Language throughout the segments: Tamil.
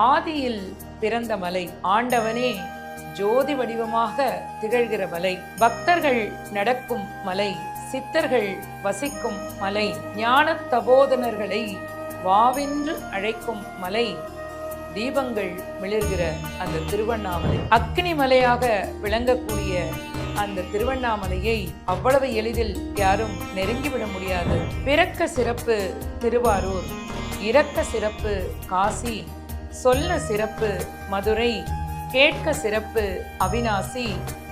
ஆதியில் பிறந்த மலை ஆண்டவனே ஜோதி வடிவமாக திகழ்கிற மலை. பக்தர்கள் நடக்கும் மலை சித்தர்கள் வசிக்கும் மலை ஞான தபோதனர்களை வாவென்று அழைக்கும் மலை. தீபங்கள் மிளிர்கிற அந்த திருவண்ணாமலை. அக்னி மலையாக விளங்கக்கூடிய அந்த திருவண்ணாமலையை அவ்வளவு எளிதில் யாரும் நெருங்கிவிட முடியாது. பிறக்க சிறப்பு திருவாரூர் இறக்க சிறப்பு காசி சொல்ல சிறப்பு மதுரை கேட்க சிறப்பு அவினாசி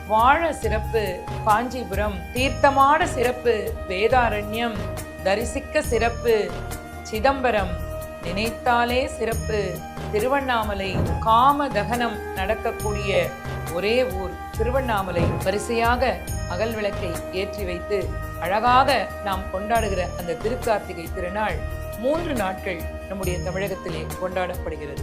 வாழ சிறப்பு காஞ்சிபுரம் தீர்த்தமாட சிறப்பு வேதாரண்யம் தரிசிக்க சிறப்பு சிதம்பரம் நினைத்தாலே சிறப்பு திருவண்ணாமலை காம தகனம் நடக்கக்கூடிய ஒரே ஊர் திருவண்ணாமலை. வரிசையாக அகல் விளக்கை ஏற்றி வைத்து அழகாக நாம் கொண்டாடுகிற அந்த திருக்கார்த்திகை திருநாள் மூன்று நாட்கள் நம்முடைய தமிழகத்திலே கொண்டாடப்படுகிறது.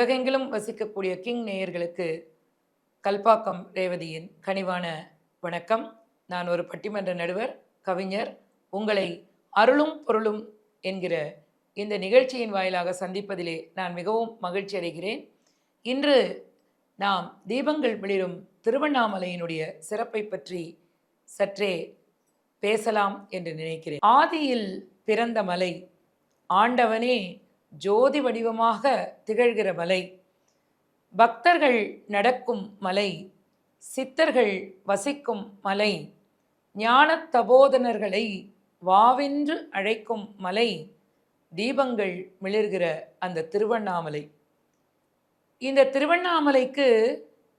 உலகெங்கிலும் வசிக்கக்கூடிய கிங் நேயர்களுக்கு கல்பாக்கம் ரேவதியின் கனிவான வணக்கம். நான் ஒரு பட்டிமன்ற நடுவர் கவிஞர். உங்களை அருளும் பொருளும் என்கிற இந்த நிகழ்ச்சியின் வாயிலாக சந்திப்பதிலே நான் மிகவும் மகிழ்ச்சி அடைகிறேன். இன்று நாம் தீபங்கள் மிளிரும் திருவண்ணாமலையினுடைய சிறப்பை பற்றி சற்றே பேசலாம் என்று நினைக்கிறேன். ஆதியில் பிறந்த மலை ஆண்டவனே ஜோதி வடிவமாக திகழ்கிற மலை. பக்தர்கள் நடக்கும் மலை. சித்தர்கள் வசிக்கும் மலை. ஞான தபோதனர்களை வாவென்று அழைக்கும் மலை. தீபங்கள் மிளிர்கிற அந்த திருவண்ணாமலை. இந்த திருவண்ணாமலைக்கு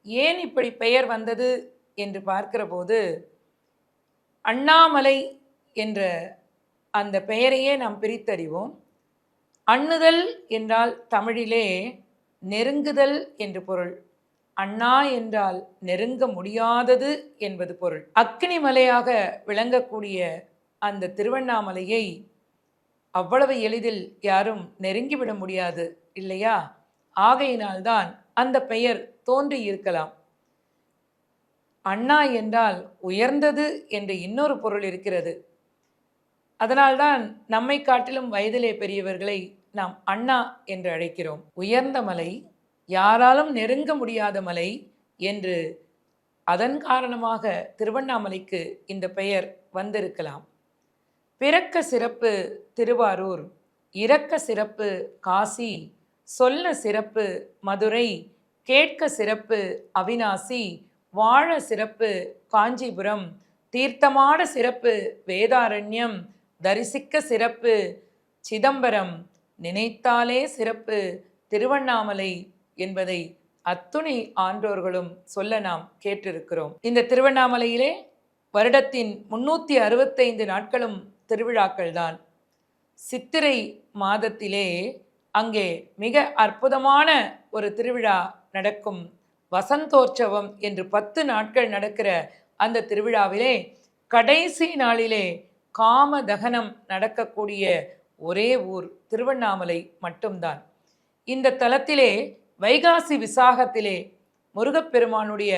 ஏன் இப்படி பெயர் வந்தது என்று பார்க்கிற போது அண்ணாமலை என்ற அந்த பெயரையே நாம் பிரித்தறிவோம். அண்ணுதல் என்றால் தமிழிலே நெருங்குதல் என்று பொருள். அண்ணா என்றால் நெருங்க முடியாதது என்பது பொருள். அக்னி மலையாக விளங்கக்கூடிய அந்த திருவண்ணாமலையை அவ்வளவு எளிதில் யாரும் நெருங்கிவிட முடியாது இல்லையா? ஆகையினால்தான் அந்த பெயர் தோன்றி இருக்கலாம். அண்ணா என்றால் உயர்ந்தது என்ற இன்னொரு பொருள் இருக்கிறது. அதனால்தான் நம்மை காட்டிலும் வயதிலே பெரியவர்களை நாம் அண்ணா என்று அழைக்கிறோம். உயர்ந்த மலை யாராலும் நெருங்க முடியாத மலை என்று அதன் காரணமாக திருவண்ணாமலைக்கு இந்த பெயர் வந்திருக்கலாம். பிறக்க சிறப்பு திருவாரூர் இறக்க சிறப்பு காசி சொல்ல சிறப்பு மதுரை கேட்க சிறப்பு அவினாசி வாழ சிறப்பு காஞ்சிபுரம் தீர்த்தமாட சிறப்பு வேதாரண்யம் தரிசிக்க சிறப்பு. சிதம்பரம் நினைத்தாலே சிறப்பு. திருவண்ணாமலை என்பதை அத்துணை ஆன்றோர்களும் சொல்ல நாம் கேட்டிருக்கிறோம். இந்த திருவண்ணாமலையிலே வருடத்தின் முன்னூற்றி அறுபத்தைந்து நாட்களும் திருவிழாக்கள் தான். சித்திரை மாதத்திலே அங்கே மிக அற்புதமான ஒரு திருவிழா நடக்கும். வசந்தோற்சவம் என்று பத்து நாட்கள் நடக்கிற அந்த திருவிழாவிலே கடைசி நாளிலே காம தகனம் நடக்கக்கூடிய ஒரே ஊர் திருவண்ணாமலை மட்டும்தான். இந்த தலத்திலே வைகாசி விசாகத்திலே முருகப்பெருமானுடைய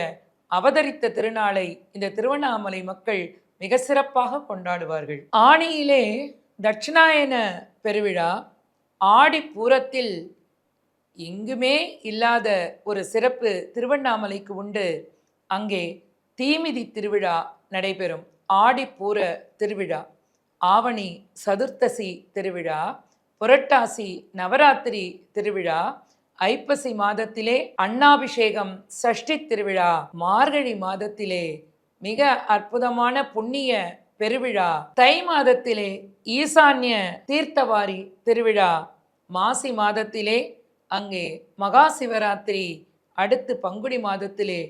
அவதரித்த திருநாளை இந்த திருவண்ணாமலை மக்கள் மிக சிறப்பாக கொண்டாடுவார்கள். ஆணியிலே தட்சிணாயன பெருவிழா ஆடி பூரத்தில் எங்குமே இல்லாத ஒரு சிறப்பு திருவண்ணாமலைக்கு உண்டு. அங்கே தீமிதி திருவிழா நடைபெறும். ஆடிப்பூர திருவிழா ஆவணி சதுர்த்தசி திருவிழா புரட்டாசி நவராத்திரி திருவிழா ஐப்பசி மாதத்திலே அண்ணாபிஷேகம் சஷ்டி திருவிழா மார்கழி மாதத்திலே மிக அற்புதமான புண்ணிய பெருவிழா தை மாதத்திலே ஈசான்ய தீர்த்தவாரி திருவிழா மாசி மாதத்திலே அங்கே மகா சிவராத்திரி அடுத்து பங்குனி மாதத்திலே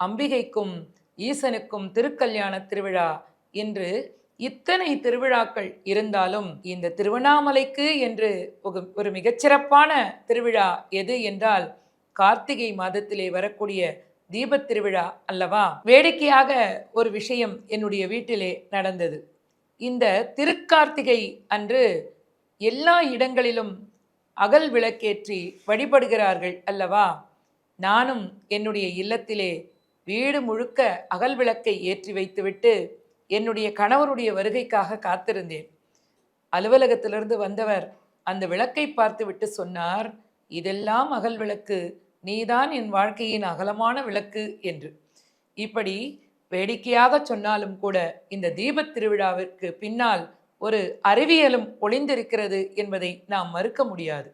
அம்பிகைக்கும் ஈசனுக்கும் திருக்கல்யாண திருவிழா என்று இத்தனை திருவிழாக்கள் இருந்தாலும் இந்த திருவண்ணாமலைக்கு என்று ஒரு- ஒரு மிகச்சிறப்பான திருவிழா எது என்றால் கார்த்திகை மாதத்திலே வரக்கூடிய தீபத் திருவிழா அல்லவா? வேடிக்கையாக ஒரு விஷயம் என்னுடைய வீட்டிலே நடந்தது. இந்த திருக்கார்த்திகை அன்று எல்லா இடங்களிலும் அகல் விளக்கேற்றி வழிபடுகிறார்கள் அல்லவா? நானும் என்னுடைய இல்லத்திலே வீடு முழுக்க அகல் விளக்கை ஏற்றி வைத்துவிட்டு என்னுடைய கணவருடைய வருகைக்காக காத்திருந்தேன். அலுவலகத்திலிருந்து வந்தவர் அந்த விளக்கை பார்த்துவிட்டு சொன்னார் இதெல்லாம் அகல் விளக்கு. நீதான் என் வாழ்க்கையின் அகலமான விளக்கு என்று. இப்படி வேடிக்கையாக சொன்னாலும் கூட இந்த தீபத் திருவிழாவிற்கு பின்னால் ஒரு அறிவியலும் ஒளிந்திருக்கிறது என்பதை நாம் மறுக்க முடியாது.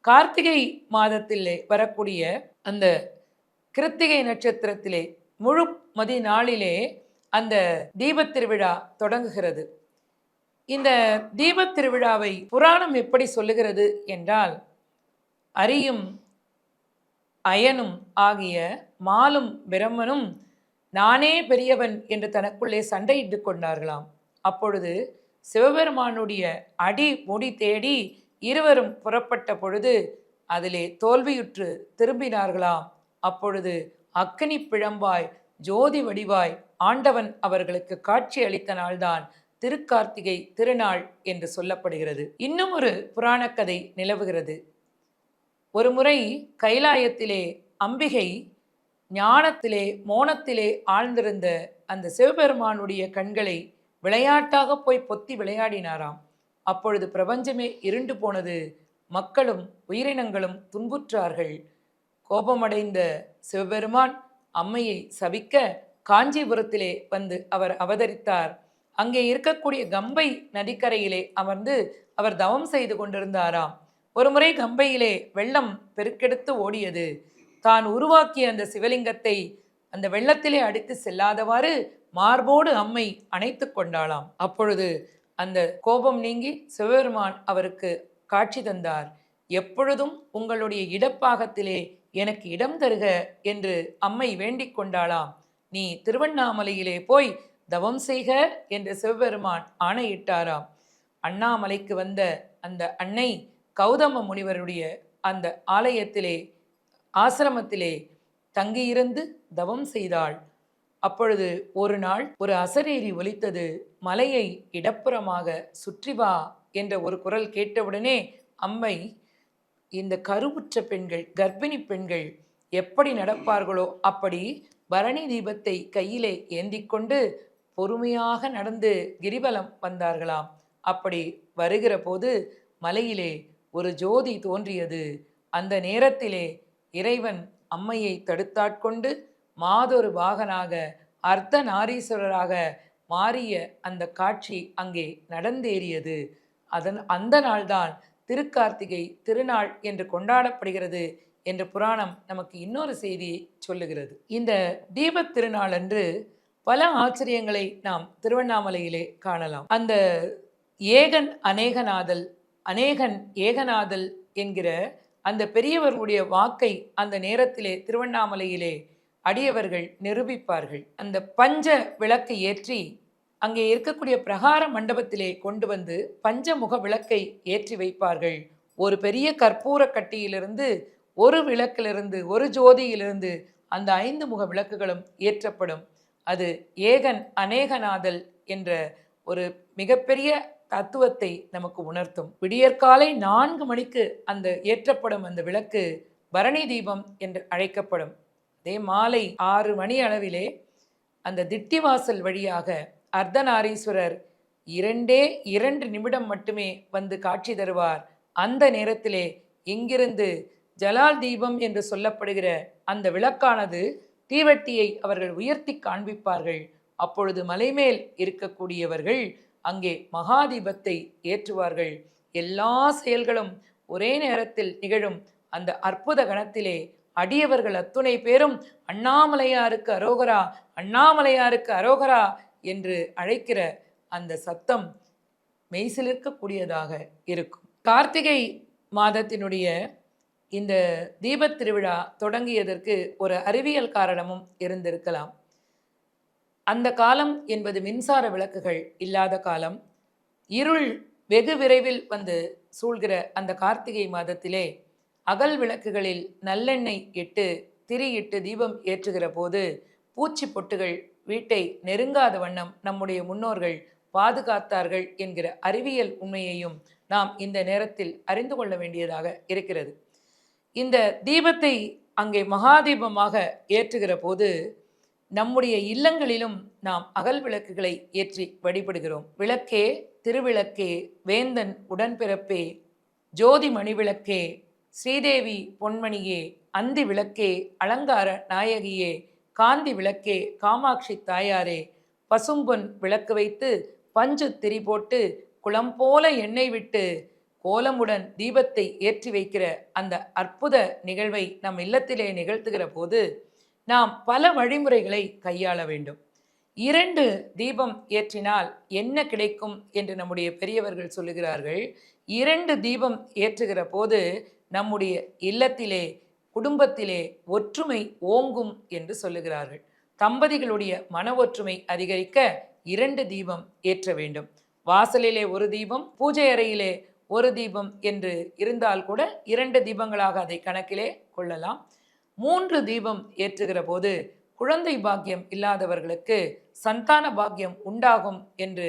கார்த்திகை மாதத்திலே வரக்கூடிய அந்த கிருத்திகை நட்சத்திரத்திலே முழு மதி நாளிலே அந்த தீபத் திருவிழா தொடங்குகிறது. இந்த தீபத் திருவிழாவை புராணம் எப்படி சொல்லுகிறது என்றால் அரியும் அயனும் ஆகிய மாலும் பிரம்மனும் நானே பெரியவன் என்று தனக்குள்ளே சண்டையிட்டு கொண்டார்களாம். அப்பொழுது சிவபெருமானுடைய அடி முடி தேடி இருவரும் புறப்பட்ட பொழுது அதிலே தோல்வியுற்று திரும்பினார்களாம். அப்பொழுது அக்கினி பிழம்பாய் ஜோதி வடிவாய் ஆண்டவன் அவர்களுக்கு காட்சி அளித்த நாள்தான் திருக்கார்த்திகை திருநாள் என்று சொல்லப்படுகிறது. இன்னும் ஒரு புராணக்கதை நிலவுகிறது. ஒரு முறை கைலாயத்திலே அம்பிகை ஞானத்திலே மோனத்திலே ஆழ்ந்திருந்த அந்த சிவபெருமானுடைய கண்களை விளையாட்டாக போய் பொத்தி விளையாடினாராம். அப்பொழுது பிரபஞ்சமே இருண்டு போனது மக்களும் உயிரினங்களும் துன்புற்றார்கள். கோபமடைந்த சிவபெருமான் அம்மையை சபிக்க காஞ்சிபுரத்திலே வந்து அவர் அவதரித்தார். அங்கே இருக்கக்கூடிய கம்பை நதிக்கரையிலே அமர்ந்து அவர் தவம் செய்து கொண்டிருந்தாராம். ஒருமுறை கம்பையிலே வெள்ளம் பெருக்கெடுத்து ஓடியது. தான் உருவாக்கிய அந்த சிவலிங்கத்தை அந்த வெள்ளத்திலே அடித்து செல்லாதவாறு மார்போடு அம்மை அணைத்து கொண்டாளாம். அப்பொழுது அந்த கோபம் நீங்கி சிவபெருமான் அவருக்கு காட்சி தந்தார். எப்பொழுதும் உங்களுடைய இடப்பாகத்திலே எனக்கு இடம் தருக என்று அம்மை வேண்டிக் கொண்டாளாம். நீ திருவண்ணாமலையிலே போய் தவம் செய்க என்று சிவபெருமான் ஆணையிட்டாராம். அண்ணாமலைக்கு வந்த அந்த அன்னை கௌதம முனிவருடைய அந்த ஆலயத்திலே ஆசிரமத்திலே தங்கியிருந்து தவம் செய்தாள். அப்பொழுது ஒரு நாள் ஒரு அசரேரி ஒலித்தது மலையை இடப்புறமாக சுற்றி வா என்ற ஒரு குரல் கேட்டவுடனே அம்மை இந்த கருவுற்ற பெண்கள் கர்ப்பிணி பெண்கள் எப்படி நடப்பார்களோ அப்படி பரணி தீபத்தை கையிலே ஏந்திக்கொண்டு பொறுமையாக நடந்து கிரிவலம் வந்தார்களாம். அப்படி வருகிற போது மலையிலே ஒரு ஜோதி தோன்றியது. அந்த நேரத்திலே இறைவன் அம்மையை தடுத்தாட்கொண்டு மாதொரு பாகனாக அர்த்த நாரீஸ்வரராக மாறிய அந்த காட்சி அங்கே நடந்தேறியது. அதன் அந்த நாள்தான் திருக்கார்த்திகை திருநாள் என்று கொண்டாடப்படுகிறது என்ற புராணம் நமக்கு இன்னொரு செய்தியை சொல்லுகிறது. இந்த தீபத் திருநாள் அன்று பல ஆச்சரியங்களை நாம் திருவண்ணாமலையிலே காணலாம். அந்த ஏகன் அநேகநாதல் அநேகன் ஏகநாதல் என்கிற அந்த பெரியவர்களுடைய வாக்கை அந்த நேரத்திலே திருவண்ணாமலையிலே அடியவர்கள் நிரூபிப்பார்கள். அந்த பஞ்ச விளக்கை ஏற்றி அங்கே இருக்கக்கூடிய பிரகார மண்டபத்திலே கொண்டு வந்து பஞ்சமுக விளக்கை ஏற்றி வைப்பார்கள். ஒரு பெரிய கற்பூர கட்டியிலிருந்து ஒரு விளக்கிலிருந்து ஒரு ஜோதியிலிருந்து அந்த ஐந்து முக விளக்குகளும் ஏற்றப்படும். அது ஏகன் அநேகநாதல் என்ற ஒரு மிகப்பெரிய தத்துவத்தை நமக்கு உணர்த்தும். விடியற்காலை நான்கு மணிக்கு அந்த ஏற்றப்படும் அந்த விளக்கு பரணி தீபம் என்று அழைக்கப்படும். அதே மாலை ஆறு மணி அளவிலே அந்த திட்டிவாசல் வழியாக அர்த்தநாரீஸ்வரர் இரண்டே இரண்டு நிமிடம் மட்டுமே வந்து காட்சி தருவார். அந்த நேரத்திலே இங்கிருந்து ஜலால் தீபம் என்று சொல்லப்படுகிற அந்த விளக்கானது தீவட்டியை அவர்கள் உயர்த்தி காண்பிப்பார்கள். அப்பொழுது மலைமேல் இருக்கக்கூடியவர்கள் அங்கே மகாதீபத்தை ஏற்றுவார்கள். எல்லா செயல்களும் ஒரே நேரத்தில் நிகழும். அந்த அற்புத கணத்திலே அடியவர்கள் அத்துணை பேரும் அண்ணாமலையாருக்கு அரோகரா அண்ணாமலையாருக்கு அரோகரா என்று அழைக்கிற அந்த சத்தம் மெய்சிலிருக்கக்கூடியதாக இருக்கும். கார்த்திகை மாதத்தினுடைய இந்த தீபத் திருவிழா தொடங்கியதற்கு ஒரு அறிவியல் காரணமும் இருந்திருக்கலாம். அந்த காலம் என்பது மின்சார விளக்குகள் இல்லாத காலம். இருள் வெகு விரைவில் வந்து சூழ்கிற அந்த கார்த்திகை மாதத்திலே அகல் விளக்குகளில் நல்லெண்ணெய் இட்டு திரியிட்டு தீபம் ஏற்றுகிற போது பூச்சி பொட்டுகள் வீட்டை நெருங்காத வண்ணம் நம்முடைய முன்னோர்கள் பாதுகாத்தார்கள் என்கிற அறிவியல் உண்மையையும் நாம் இந்த நேரத்தில் அறிந்து கொள்ள வேண்டியதாக இருக்கிறது. இந்த தீபத்தை அங்கே மகாதீபமாக ஏற்றுகிற போது நம்முடைய இல்லங்களிலும் நாம் அகல் விளக்குகளை ஏற்றி வழிபடுகிறோம். விளக்கே திருவிளக்கே வேந்தன் உடன்பிறப்பே ஜோதி மணிவிளக்கே ஸ்ரீதேவி பொன்மணியே அந்தி விளக்கே அலங்கார நாயகியே காந்தி விளக்கே காமாட்சி தாயாரே பசும்பொன் விளக்கு வைத்து பஞ்சு திரி போட்டு குளம் போல எண்ணெய் விட்டு கோலமுடன் தீபத்தை ஏற்றி வைக்கிற அந்த அற்புத நிகழ்வை நம் இல்லத்திலே நிகழ்த்துகிற போது நாம் பல வழிமுறைகளை கையாள வேண்டும். இரண்டு தீபம் ஏற்றினால் என்ன கிடைக்கும் என்று நம்முடைய பெரியவர்கள் சொல்லுகிறார்கள். இரண்டு தீபம் ஏற்றுகிற போது நம்முடைய இல்லத்திலே குடும்பத்திலே ஒற்றுமை ஓங்கும் என்று சொல்லுகிறார்கள். தம்பதிகளுடைய மன ஒற்றுமை அதிகரிக்க இரண்டு தீபம் ஏற்ற வேண்டும். வாசலிலே ஒரு தீபம் பூஜை அறையிலே ஒரு தீபம் என்று இருந்தால் கூட இரண்டு தீபங்களாக அதை கணக்கிலே கொள்ளலாம். மூன்று தீபம் ஏற்றுகிற போது குழந்தை பாக்கியம் இல்லாதவர்களுக்கு சந்தான பாக்கியம் உண்டாகும் என்று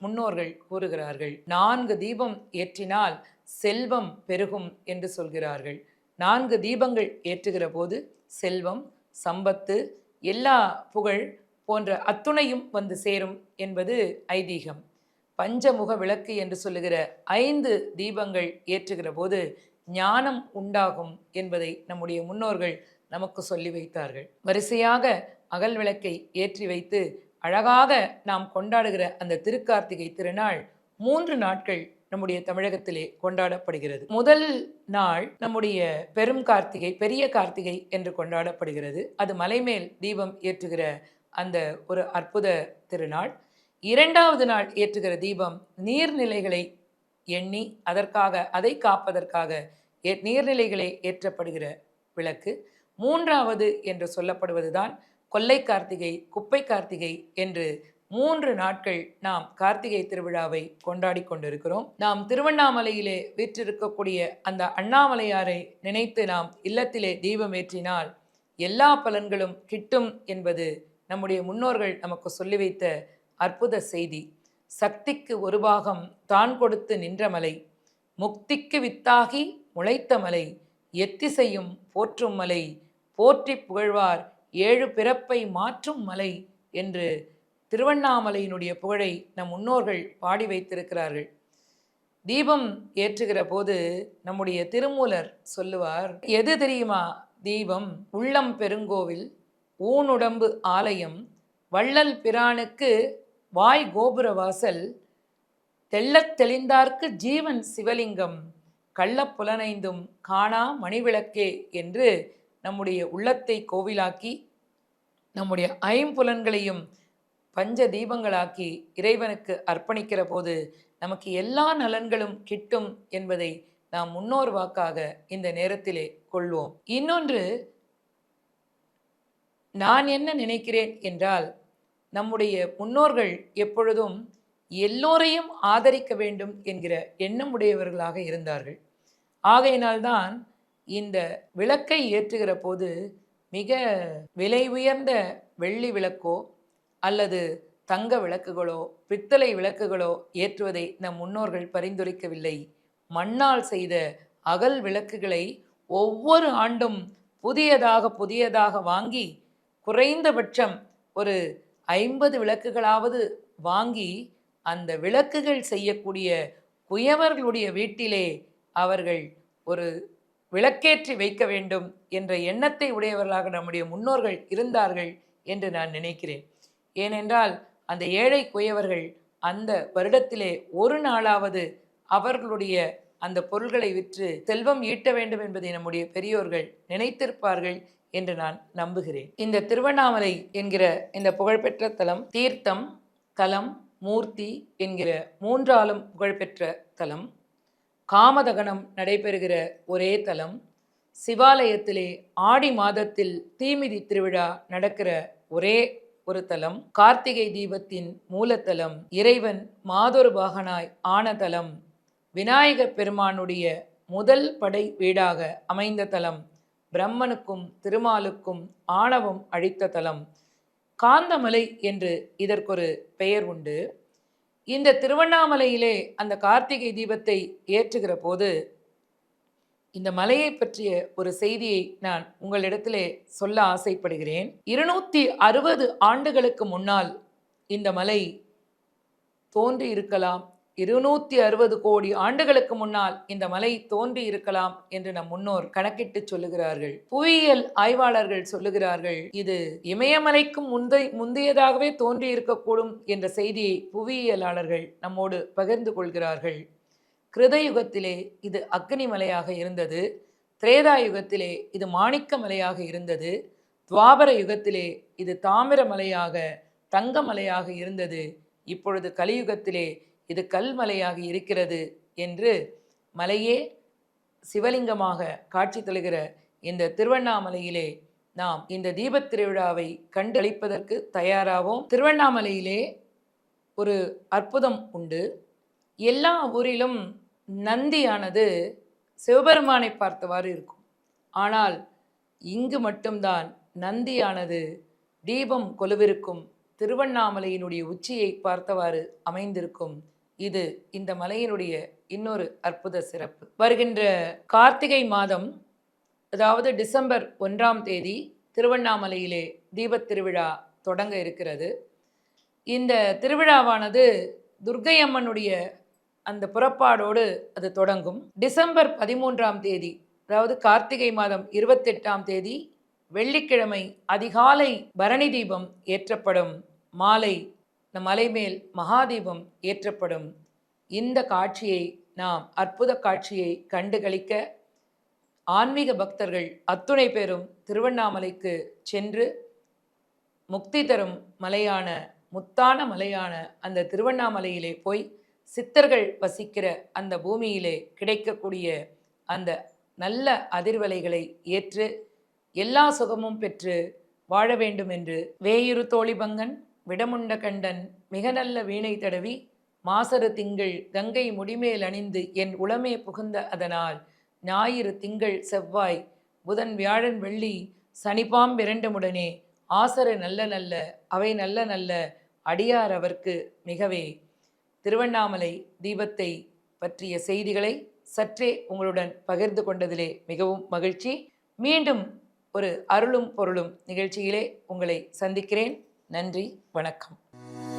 முன்னோர்கள் கூறுகிறார்கள். நான்கு தீபம் ஏற்றினால் செல்வம் பெருகும் என்று சொல்கிறார்கள். நான்கு தீபங்கள் ஏற்றுகிற போது செல்வம் சம்பத்து எல்லா புகழ் போன்ற அத்துணையும் வந்து சேரும் என்பது ஐதீகம். பஞ்சமுக விளக்கு என்று சொல்லுகிற ஐந்து தீபங்கள் ஏற்றுகிற போது ஞானம் உண்டாகும் என்பதை நம்முடைய முன்னோர்கள் நமக்கு சொல்லி வைத்தார்கள். வரிசையாக அகல் விளக்கை ஏற்றி வைத்து அழகாக நாம் கொண்டாடுகிற அந்த திருக்கார்த்திகை திருநாள் மூன்று நாட்கள் நம்முடைய தமிழகத்திலே கொண்டாடப்படுகிறது. முதல் நாள் நம்முடைய பெரும் கார்த்திகை பெரிய கார்த்திகை என்று கொண்டாடப்படுகிறது. அது மலைமேல் தீபம் ஏற்றுகிற அந்த ஒரு அற்புத திருநாள். இரண்டாவது நாள் ஏற்றுகிற தீபம் நீர்நிலைகளை எண்ணி அதற்காக அதை காப்பதற்காக நீர்நிலைகளை நீர்நிலைகளே ஏற்றப்படுகிற விளக்கு. மூன்றாவது என்று சொல்லப்படுவதுதான் கொல்லை கார்த்திகை குப்பை கார்த்திகை என்று மூன்று நாட்கள் நாம் கார்த்திகை திருவிழாவை கொண்டாடி கொண்டிருக்கிறோம். நாம் திருவண்ணாமலையிலே வீற்றிருக்கக்கூடிய அந்த அண்ணாமலையாரை நினைத்து நாம் இல்லத்திலே தீபம் ஏற்றினால் எல்லா பலன்களும் கிட்டும் என்பது நம்முடைய முன்னோர்கள் நமக்கு சொல்லி வைத்த அற்புத செய்தி. சக்திக்கு ஒரு பாகம் தான் கொடுத்து நின்ற மலை முக்திக்கு வித்தாகி முளைத்த மலை எத்திசையும் போற்றும் மலை போற்றி புகழ்வார் ஏழு பிறப்பை மாற்றும் மலை என்று திருவண்ணாமலையினுடைய புகழை நம் முன்னோர்கள் பாடி வைத்திருக்கிறார்கள். தீபம் ஏற்றுகிற போது நம்முடைய திருமூலர் சொல்லுவார் எது தெரியுமா? தீபம் உள்ளம் பெருங்கோவில் ஊனுடம்பு ஆலயம் வள்ளல் பிரானுக்கு வாய் கோபுர வாசல் தெள்ளத் தெளிந்தார்க்கு ஜீவன் சிவலிங்கம் கள்ளப்புலனைந்தும் காணா மணிவிளக்கே என்று நம்முடைய உள்ளத்தை கோவிலாக்கி நம்முடைய ஐம்புலன்களையும் பஞ்ச தீபங்களாக்கி இறைவனுக்கு அர்ப்பணிக்கிற போது நமக்கு எல்லா நலன்களும் கிட்டும் என்பதை நாம் முன்னோர் வாக்காக இந்த நேரத்திலே கொள்வோம். இன்னொன்று நான் என்ன நினைக்கிறேன் என்றால் நம்முடைய முன்னோர்கள் எப்பொழுதும் எல்லோரையும் ஆதரிக்க வேண்டும் என்கிற எண்ணம் உடையவர்களாக இருந்தார்கள். ஆகையினால்தான் இந்த விளக்கை ஏற்றுகிற போது மிக விலை உயர்ந்த வெள்ளி விளக்கோ அல்லது தங்க விளக்குகளோ பித்தளை விளக்குகளோ ஏற்றுவதை நம் முன்னோர்கள் பரிந்துரைக்கவில்லை. மண்ணால் செய்த அகல் விளக்குகளை ஒவ்வொரு ஆண்டும் புதியதாக புதியதாக வாங்கி குறைந்தபட்சம் ஒரு ஐம்பது விளக்குகளாவது வாங்கி அந்த விளக்குகள் செய்யக்கூடிய குயவர்களுடைய வீட்டிலே அவர்கள் ஒரு விளக்கேற்றி வைக்க வேண்டும் என்ற எண்ணத்தை உடையவர்களாக நம்முடைய முன்னோர்கள் இருந்தார்கள் என்று நான் நினைக்கிறேன். ஏனென்றால் அந்த ஏழை குயவர்கள் அந்த வருடத்திலே ஒரு நாளாவது அவர்களுடைய அந்த பொருள்களை விற்று செல்வம் ஈட்ட வேண்டும் என்பதை நம்முடைய பெரியோர்கள் நினைத்திருப்பார்கள் என்று நான் நம்புகிறேன். இந்த திருவண்ணாமலை என்கிற இந்த புகழ்பெற்ற தலம் தீர்த்தம் தலம் மூர்த்தி என்கிற மூன்றாலும் புகழ்பெற்ற தலம் காமதகனம் நடைபெறுகிற ஒரே தலம் சிவாலயத்திலே ஆடி மாதத்தில் தீமிதி திருவிழா நடக்கிற ஒரே ஒரு தலம் கார்த்திகை தீபத்தின் மூலத்தலம் இறைவன் மாதொரு பாகனாய் ஆன தலம் விநாயகப் பெருமானுடைய முதல் படை வீடாக அமைந்த தலம் பிரம்மனுக்கும் திருமாலுக்கும் ஆணவம் அழித்த தலம் காந்தமலை என்று இதற்கொரு பெயர் உண்டு. இந்த திருவண்ணாமலையிலே அந்த கார்த்திகை தீபத்தை ஏற்றுகிற போது இந்த மலையை பற்றிய ஒரு செய்தியை நான் உங்களிடத்திலே சொல்ல ஆசைப்படுகிறேன். இருநூத்தி அறுபது ஆண்டுகளுக்கு முன்னால் இந்த மலை தோன்றி இருக்கலாம். இருநூத்தி அறுபது கோடி ஆண்டுகளுக்கு முன்னால் இந்த மலை தோன்றி இருக்கலாம் என்று நம் முன்னோர் கணக்கிட்டு சொல்லுகிறார்கள். புவியியல் ஆய்வாளர்கள் சொல்லுகிறார்கள் இது இமயமலைக்கும் முந்தை முந்தையதாகவே தோன்றி இருக்கக்கூடும் என்ற செய்தியை புவியியலாளர்கள் நம்மோடு பகிர்ந்து கொள்கிறார்கள். கிருதயுகத்திலே இது அக்னி மலையாக இருந்தது. திரேதா யுகத்திலே இது மாணிக்க மலையாக இருந்தது. துவாபர யுகத்திலே இது தாமிர மலையாக தங்க மலையாக இருந்தது. இப்பொழுது கலியுகத்திலே இது கல்மலையாக இருக்கிறது என்று மலையே சிவலிங்கமாக காட்சி தருகிற இந்த திருவண்ணாமலையிலே நாம் இந்த தீபத் திருவிழாவை கண்டளிப்பதற்கு தயாராவோம். திருவண்ணாமலையிலே ஒரு அற்புதம் உண்டு. எல்லா ஊரிலும் நந்தியானது சிவபெருமானை பார்த்தவாறு இருக்கும். ஆனால் இங்கு மட்டும்தான் நந்தியானது தீபம் கொலுவிருக்கும் திருவண்ணாமலையினுடைய உச்சியை பார்த்தவாறு அமைந்திருக்கும். இது இந்த மலையினுடைய இன்னொரு அற்புத சிறப்பு. வருகின்ற கார்த்திகை மாதம் அதாவது டிசம்பர் ஒன்றாம் தேதி திருவண்ணாமலையிலே தீபத் திருவிழா தொடங்க இருக்கிறது. இந்த திருவிழாவானது துர்க்கை அம்மனுடைய அந்த புறப்பாடோடு அது தொடங்கும். டிசம்பர் பதிமூன்றாம் தேதி அதாவது கார்த்திகை மாதம் இருபத்தெட்டாம் தேதி வெள்ளிக்கிழமை அதிகாலை பரணி தீபம் ஏற்றப்படும். மாலை நம் மலை மேல் மகாதீபம் ஏற்றப்படும். இந்த காட்சியை நாம் அற்புத காட்சியை கண்டுகளிக்க ஆன்மீக பக்தர்கள் அத்துணை பேரும் திருவண்ணாமலைக்கு சென்று முக்தி தரும் மலையான முத்தான மலையான அந்த திருவண்ணாமலையிலே போய் சித்தர்கள் வசிக்கிற அந்த பூமியிலே கிடைக்கக்கூடிய அந்த நல்ல அதிர்வலைகளை ஏற்று எல்லா சுகமும் பெற்று வாழ வேண்டும் என்று வேயுரு தோழிபங்கன் விடமுண்ட கண்டன் மிக நல்ல வீணை தடவி மாசரு திங்கள் கங்கை முடிமேல் அணிந்து என் உளமே புகுந்த அதனால் ஞாயிறு திங்கள் செவ்வாய் புதன் வியாழன் வெள்ளி சனிபாம் இரண்டுமுடனே ஆசர நல்ல நல்ல அவை நல்ல நல்ல அடியார் அவர்க்கு மிகவே திருவண்ணாமலை தீபத்தை பற்றிய செய்திகளை சற்றே உங்களுடன் பகிர்ந்து கொண்டதிலே மிகவும் மகிழ்ச்சி. மீண்டும் ஒரு அருளும் பொருளும் நிகழ்ச்சியிலே உங்களை சந்திக்கிறேன். நன்றி வணக்கம்.